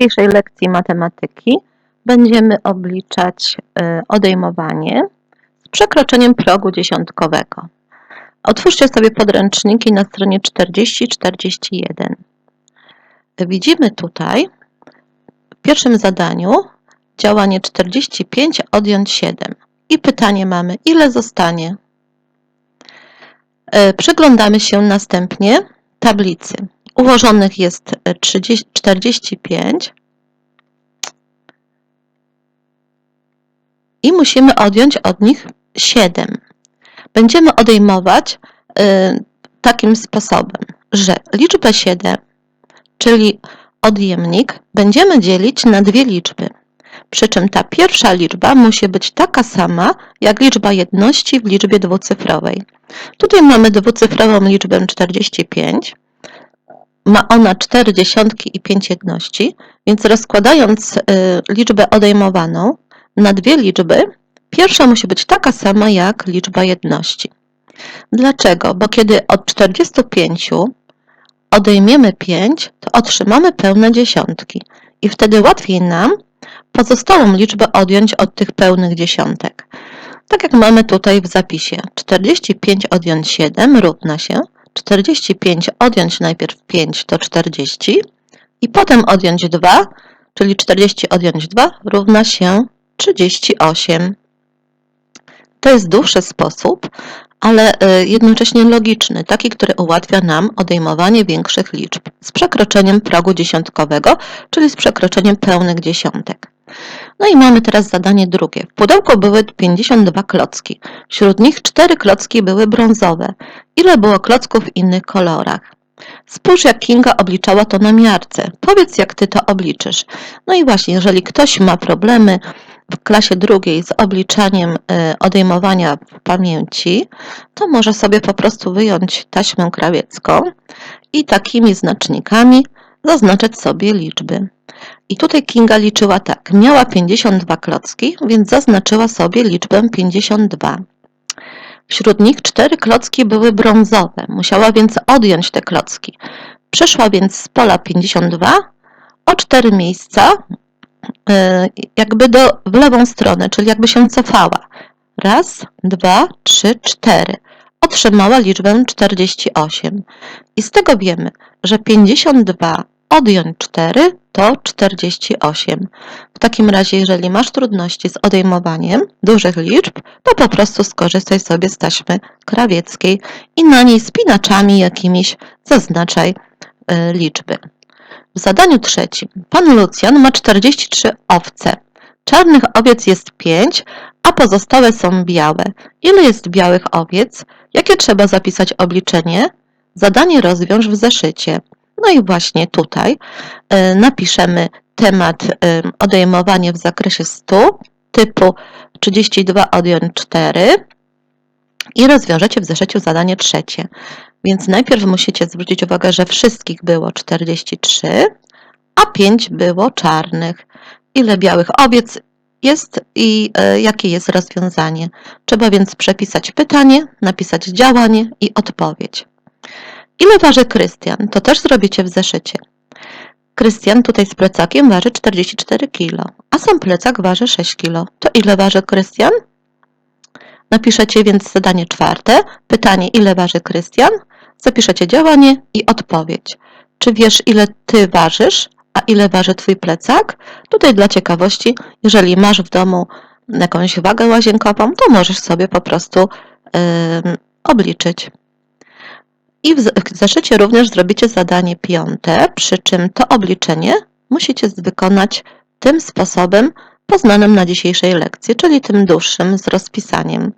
dzisiejszej lekcji matematyki będziemy obliczać y, odejmowanie z przekroczeniem progu dziesiątkowego. Otwórzcie sobie podręczniki na stronie 40-41. Widzimy tutaj w pierwszym zadaniu działanie 45 odjąć 7. I pytanie mamy, ile zostanie? Y, Przyglądamy się następnie tablicy. Ułożonych jest y, 30, 45 i musimy odjąć od nich 7. Będziemy odejmować y, takim sposobem, że liczbę 7, czyli odjemnik, będziemy dzielić na dwie liczby. Przy czym ta pierwsza liczba musi być taka sama jak liczba jedności w liczbie dwucyfrowej. Tutaj mamy dwucyfrową liczbę 45. Ma ona 4 dziesiątki i 5 jedności, więc rozkładając y, liczbę odejmowaną na dwie liczby, pierwsza musi być taka sama jak liczba jedności. Dlaczego? Bo kiedy od 45 odejmiemy 5, to otrzymamy pełne dziesiątki i wtedy łatwiej nam pozostałą liczbę odjąć od tych pełnych dziesiątek. Tak jak mamy tutaj w zapisie. 45 odjąć 7 równa się 45 odjąć najpierw 5 to 40 i potem odjąć 2, czyli 40 odjąć 2 równa się 38. To jest dłuższy sposób, ale y, jednocześnie logiczny, taki, który ułatwia nam odejmowanie większych liczb z przekroczeniem progu dziesiątkowego, czyli z przekroczeniem pełnych dziesiątek. No i mamy teraz zadanie drugie. W pudełku były 52 klocki. Wśród nich 4 klocki były brązowe. Ile było klocków w innych kolorach? Spójrz, jak Kinga obliczała to na miarce. Powiedz, jak ty to obliczysz. No i właśnie, jeżeli ktoś ma problemy w klasie drugiej z obliczaniem y, odejmowania pamięci, to może sobie po prostu wyjąć taśmę krawiecką i takimi znacznikami zaznaczać sobie liczby. I tutaj Kinga liczyła tak. Miała 52 klocki, więc zaznaczyła sobie liczbę 52. Wśród nich cztery klocki były brązowe. Musiała więc odjąć te klocki. Przeszła więc z pola 52 o cztery miejsca y, jakby do, w lewą stronę, czyli jakby się cofała. Raz, dwa, trzy, cztery. Otrzymała liczbę 48. I z tego wiemy, że 52 odjąć 4 to 48. W takim razie, jeżeli masz trudności z odejmowaniem dużych liczb, to po prostu skorzystaj sobie z taśmy krawieckiej i na niej spinaczami jakimiś zaznaczaj y, liczby. W zadaniu trzecim pan Lucjan ma 43 owce. Czarnych owiec jest 5, a pozostałe są białe. Ile jest białych owiec? Jakie trzeba zapisać obliczenie? Zadanie rozwiąż w zeszycie. No i właśnie tutaj y, napiszemy temat y, odejmowanie w zakresie 100 typu 32 odjąć 4 i rozwiążecie w zeszyciu zadanie trzecie. Więc najpierw musicie zwrócić uwagę, że wszystkich było 43, a 5 było czarnych. Ile białych owiec jest i y, jakie jest rozwiązanie. Trzeba więc przepisać pytanie, napisać działanie i odpowiedź. Ile waży Krystian? To też zrobicie w zeszycie. Krystian tutaj z plecakiem waży 44 kg, a sam plecak waży 6 kg. To ile waży Krystian? Napiszecie więc zadanie czwarte, pytanie ile waży Krystian, zapiszecie działanie i odpowiedź. Czy wiesz ile ty ważysz, a ile waży twój plecak? Tutaj dla ciekawości, jeżeli masz w domu jakąś wagę łazienkową, to możesz sobie po prostu yy, obliczyć. I w zeszycie również zrobicie zadanie piąte, przy czym to obliczenie musicie wykonać tym sposobem poznanym na dzisiejszej lekcji, czyli tym dłuższym z rozpisaniem.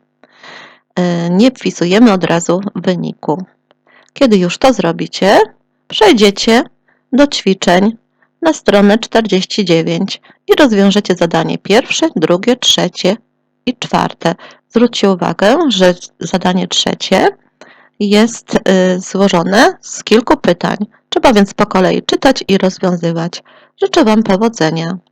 Y, Nie wpisujemy od razu wyniku. Kiedy już to zrobicie, przejdziecie do ćwiczeń na stronę 49 i rozwiążecie zadanie pierwsze, drugie, trzecie i czwarte. Zwróćcie uwagę, że zadanie trzecie jest y, złożone z kilku pytań. Trzeba więc po kolei czytać i rozwiązywać. Życzę Wam powodzenia.